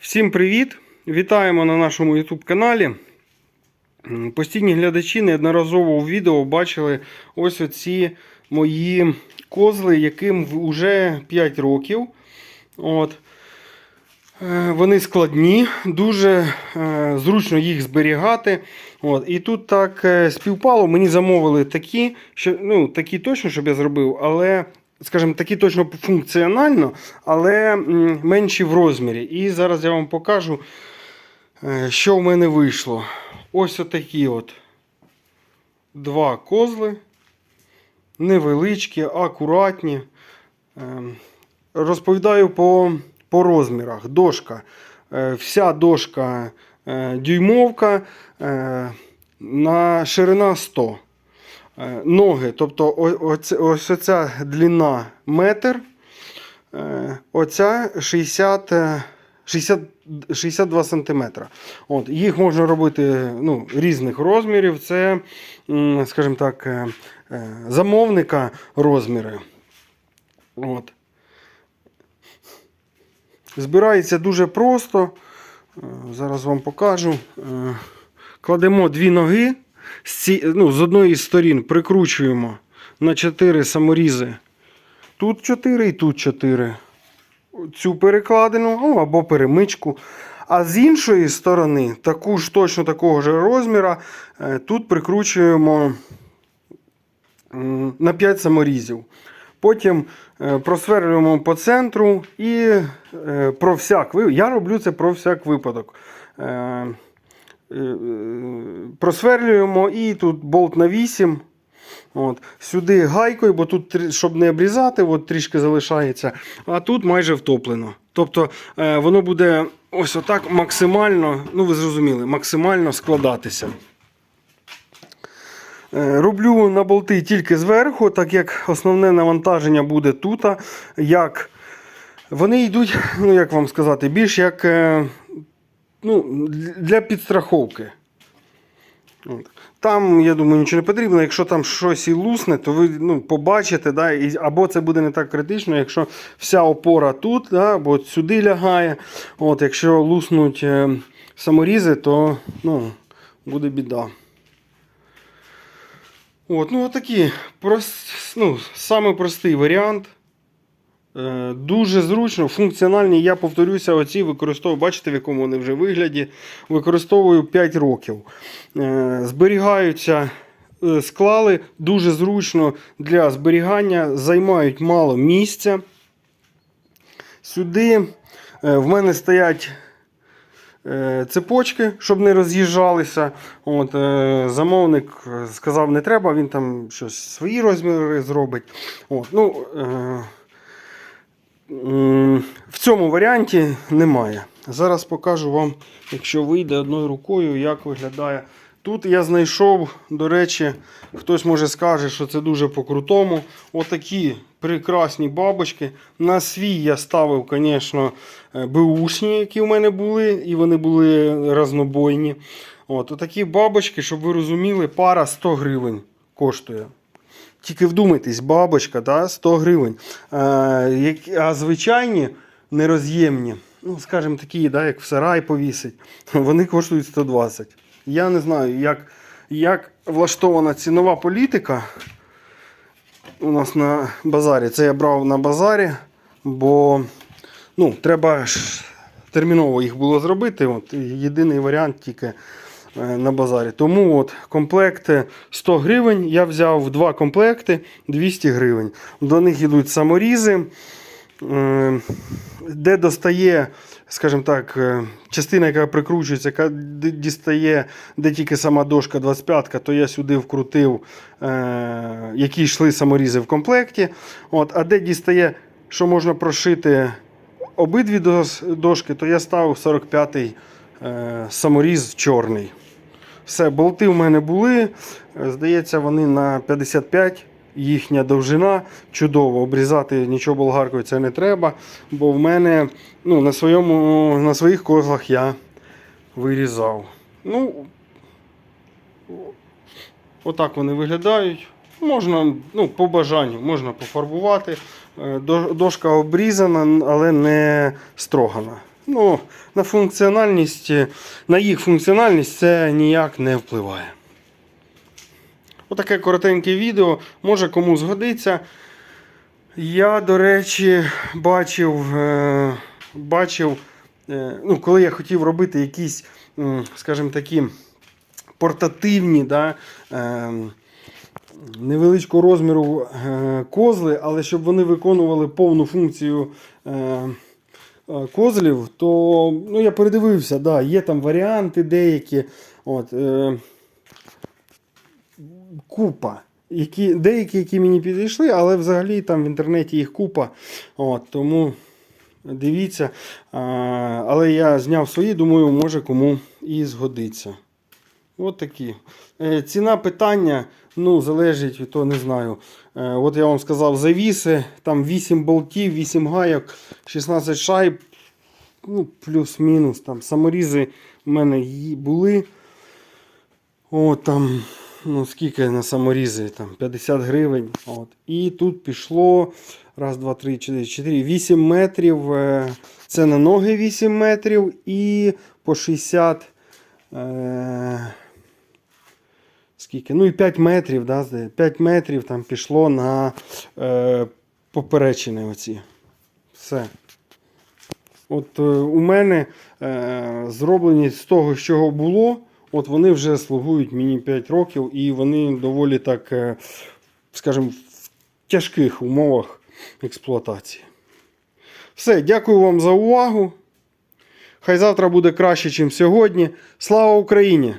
Всім привіт! Вітаємо на нашому YouTube каналі. Постійні глядачі неодноразово у відео бачили ось оці мої козли, яким вже 5 років. От. Е, Вони складні, дуже е, зручно їх зберігати. От. І тут так е, співпало, мені замовили такі, що, ну, такі точно, щоб я зробив, але, скажімо, такі точно функціонально, але менші в розмірі. І зараз я вам покажу, е, що в мене вийшло. Ось отакі от два козли. Невеличкі, акуратні. Ем, Розповідаю по, по розмірах. Дошка. Е, Вся дошка е, дюймовка на ширина 100. Е, Ноги, тобто о- ось оця длина метр, е, оця 60, е, 60, 62 см. От, їх можна робити ну, різних розмірів. Це, скажімо так, е, замовника розміри. От. Збирається дуже просто. Зараз вам покажу. Кладемо дві ноги ну, з одної сторін прикручуємо на 4 саморізи. Тут 4 і тут 4. Цю перекладину ну, або перемичку. А з іншої сторони, таку ж точно такого ж розміра, е, тут прикручуємо на 5 саморізів. Потім е, просверлюємо по центру і е, про всяк Я роблю це про всяк випадок. Е, е, Просверлюємо і тут болт на 8. От. Сюди гайкою, бо тут, щоб не обрізати, от трішки залишається, а тут майже втоплено. Тобто е, воно буде ось отак максимально, ну ви зрозуміли, максимально складатися. Роблю на болти тільки зверху, так як основне навантаження буде тут. Як вони йдуть, ну як вам сказати, більш як ну, для підстраховки. Там, я думаю, нічого не потрібно. Якщо там щось і лусне, то ви ну, побачите, да, і, або це буде не так критично, якщо вся опора тут, да, або сюди лягає. От, якщо луснуть е, саморізи, то ну, буде біда. От, ну, отакий прост, ну, самий простий варіант. Е, Дуже зручно, функціональні. Я повторюся, оці використовую, бачите, в якому вони вже вигляді. Використовую 5 років. Е, Зберігаються, е, склали дуже зручно для зберігання, займають мало місця. Сюди в мене стоять цепочки, щоб не роз'їжджалися. От, замовник сказав, не треба, він там щось свої розміри зробить. От, ну, в цьому варіанті немає. Зараз покажу вам, якщо вийде одною рукою, як виглядає. Тут я знайшов, до речі, хтось може скаже, що це дуже по-крутому. Отакі прекрасні бабочки. На свій я ставив, звісно, е, беушні, які в мене були, і вони були разнобойні. От, отакі бабочки, щоб ви розуміли, пара 100 гривень коштує. Тільки вдумайтесь, бабочка, да, 100 гривень. А, а звичайні нероз'ємні, ну, скажімо, такі, да, як в сарай повісить, вони коштують 120. Я не знаю, як, як влаштована цінова політика у нас на базарі. Це я брав на базарі, бо ну, треба ж терміново їх було зробити. От, єдиний варіант тільки е, на базарі. Тому от комплект 100 гривень. Я взяв два комплекти 200 гривень. До них йдуть саморізи. е, Де достає, скажімо так, е, частина, яка прикручується, яка дістає, де тільки сама дошка 25-ка, то я сюди вкрутив, е, які йшли саморізи в комплекті. От, а де дістає, що можна прошити обидві дошки, то я ставив 45-й е, саморіз чорний. Все, болти в мене були. Здається, вони на 55. Їхня довжина чудово. Обрізати нічого болгаркою це не треба. Бо в мене ну, на, своєму, на своїх козлах я вирізав. Ну, отак вони виглядають. Можна, ну, по бажанню, можна пофарбувати. Е, Дошка обрізана, але не строгана. Ну, на функціональність, на їх функціональність це ніяк не впливає. Отаке коротеньке відео, може кому згодиться. Я, до речі, бачив, е, бачив е, ну, коли я хотів робити якісь, скажімо такі, портативні, да, е, невеличкого розміру козли, але щоб вони виконували повну функцію козлів, то ну, я передивився, да, є там варіанти деякі. От, е, купа. Які, деякі, які мені підійшли, але взагалі там в інтернеті їх купа. От, тому дивіться. А, але я зняв свої, думаю, може кому і згодиться. От такі. Е, ціна питання ну, залежить від того, не знаю. Е, от я вам сказав, завіси, там 8 болтів, 8 гайок, 16 шайб, ну, плюс-мінус. Там саморізи в мене були. От там, ну скільки на саморізи, там 50 гривень. От. І тут пішло раз, два, три, чотири, чотири, 8 метрів. е, Це на ноги 8 метрів і по 60. Е, скільки? Ну і 5 метрів, да, 5 метрів там пішло на е, поперечини оці. Все. От е, у мене е, зроблені з того, чого було. От вони вже слугують мені 5 років, і вони доволі так, е, скажімо, в тяжких умовах експлуатації. Все, дякую вам за увагу. Хай завтра буде краще, ніж сьогодні. Слава Україні!